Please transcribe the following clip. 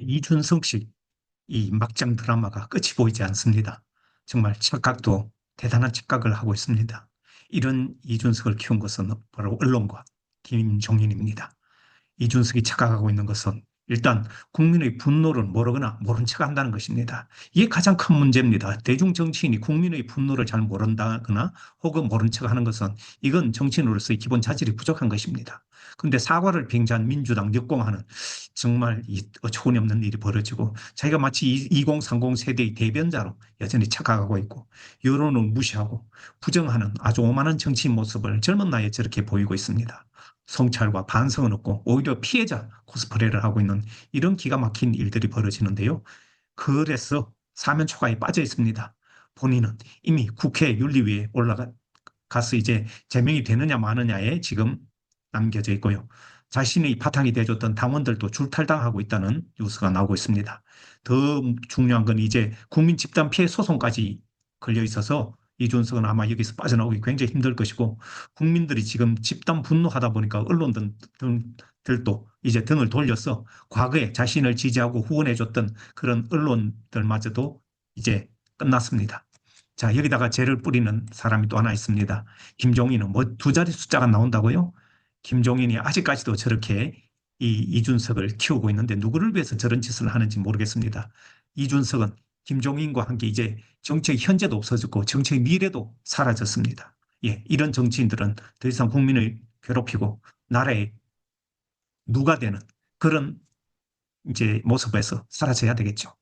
이준석 씨, 이 막장 드라마가 끝이 보이지 않습니다. 정말 착각도 대단한 착각을 하고 있습니다. 이런 이준석을 키운 것은 바로 언론과 김종인입니다. 이준석이 착각하고 있는 것은 일단 국민의 분노를 모르거나 모른 척 한다는 것입니다. 이게 가장 큰 문제입니다. 대중 정치인이 국민의 분노를 잘 모른다거나 혹은 모른 척 하는 것은 이건 정치인으로서의 기본 자질이 부족한 것입니다. 그런데 사과를 빙자한 민주당 역공하는 정말 이 어처구니 없는 일이 벌어지고 자기가 마치 2030 세대의 대변자로 여전히 착각하고 있고 여론을 무시하고 부정하는 아주 오만한 정치인 모습을 젊은 나이에 저렇게 보이고 있습니다. 성찰과 반성은 없고 오히려 피해자 코스프레를 하고 있는 이런 기가 막힌 일들이 벌어지는데요. 그래서 사면 초과에 빠져 있습니다. 본인은 이미 국회 윤리위에 올라가서 이제 제명이 되느냐 마느냐에 지금 남겨져 있고요. 자신의 바탕이 돼줬던 당원들도 줄탈당하고 있다는 뉴스가 나오고 있습니다. 더 중요한 건 이제 국민 집단 피해 소송까지 걸려 있어서 이준석은 아마 여기서 빠져나오기 굉장히 힘들 것이고 국민들이 지금 집단 분노하다 보니까 언론들도 이제 등을 돌려서 과거에 자신을 지지하고 후원해줬던 그런 언론들마저도 이제 끝났습니다. 자 여기다가 죄를 뿌리는 사람이 또 하나 있습니다. 김종인은 뭐 두 자리 숫자가 나온다고요? 김종인이 아직까지도 저렇게 이 이준석을 키우고 있는데 누구를 위해서 저런 짓을 하는지 모르겠습니다. 이준석은 김종인과 함께 이제 정치의 현재도 없어졌고 정치의 미래도 사라졌습니다. 예, 이런 정치인들은 더 이상 국민을 괴롭히고 나라의 누가 되는 그런 이제 모습에서 사라져야 되겠죠.